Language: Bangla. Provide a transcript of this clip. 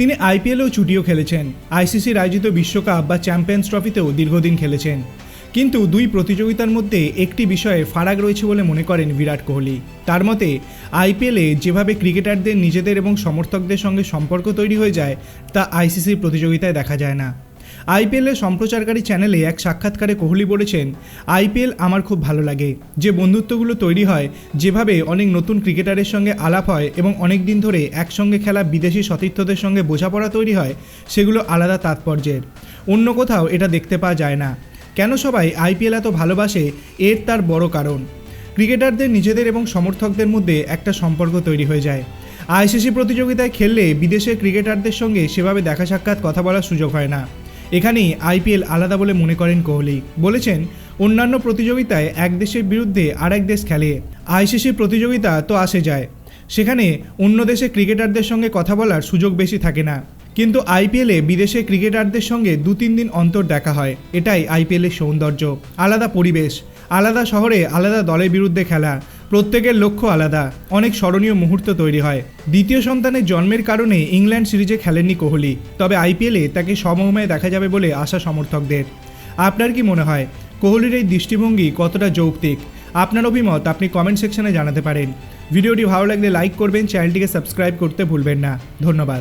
তিনি আইপিএলেও চুটিও খেলেছেন আইসিসির আয়োজিত বিশ্বকাপ বা চ্যাম্পিয়ন্স ট্রফিতেও দীর্ঘদিন খেলেছেন। কিন্তু দুই প্রতিযোগিতার মধ্যে একটি বিষয়ে ফারাক রয়েছে বলে মনে করেন বিরাট কোহলি। তার মতে, আইপিএলে যেভাবে ক্রিকেটারদের নিজেদের এবং সমর্থকদের সঙ্গে সম্পর্ক তৈরি হয়ে যায়, তা আইসিসির প্রতিযোগিতায় দেখা যায় না। আইপিএলের সম্প্রচারকারী চ্যানেলে এক সাক্ষাৎকারে কোহলি বলেছেন আইপিএল আমার খুব ভালো লাগে। যে বন্ধুত্বগুলো তৈরি হয়, যেভাবে অনেক নতুন ক্রিকেটারের সঙ্গে আলাপ হয় এবং অনেক দিন ধরে একসঙ্গে খেলা বিদেশি সতীর্থদের সঙ্গে বোঝাপড়া তৈরি হয়, সেগুলো আলাদা তাৎপর্যের। অন্য কোথাও এটা দেখতে পাওয়া যায় না। কেন সবাই আইপিএল এত ভালোবাসে, এর তার বড় কারণ। ক্রিকেটারদের নিজেদের এবং সমর্থকদের মধ্যে একটা সম্পর্ক তৈরি হয়ে যায়। আইসিসি প্রতিযোগিতায় খেললে বিদেশের ক্রিকেটারদের সঙ্গে সেভাবে দেখা সাক্ষাৎ কথা বলার সুযোগ হয় না। এখানেই আইপিএল আলাদা বলে মনে করেন কোহলি। বলেছেন, অন্যান্য প্রতিযোগিতায় এক দেশের বিরুদ্ধে আর এক দেশ খেলে। আইসিসি প্রতিযোগিতা তো আসে যায়। সেখানে অন্য দেশে ক্রিকেটারদের সঙ্গে কথা বলার সুযোগ বেশি থাকে না। কিন্তু আইপিএলে বিদেশে ক্রিকেটারদের সঙ্গে দু তিন দিন অন্তর দেখা হয়। এটাই আইপিএলের সৌন্দর্য। আলাদা পরিবেশ, আলাদা শহরে আলাদা দলের বিরুদ্ধে খেলা। প্রত্যেকের লক্ষ্য আলাদা। অনেক স্মরণীয় মুহূর্ত তৈরি হয়। দ্বিতীয় সন্তানের জন্মের কারণে ইংল্যান্ড সিরিজে খেলেননি কোহলি। তবে আইপিএলে তাকে সমময়ে দেখা যাবে বলে আশা সমর্থকদের। আপনার কি মনে হয়? কোহলির এই দৃষ্টিভঙ্গি কতটা যৌক্তিক? আপনার অভিমত আপনি কমেন্ট সেকশনে জানাতে পারেন। ভিডিওটি ভালো লাগলে লাইক করবেন চ্যানেলটিকে সাবস্ক্রাইব করতে ভুলবেন না। ধন্যবাদ।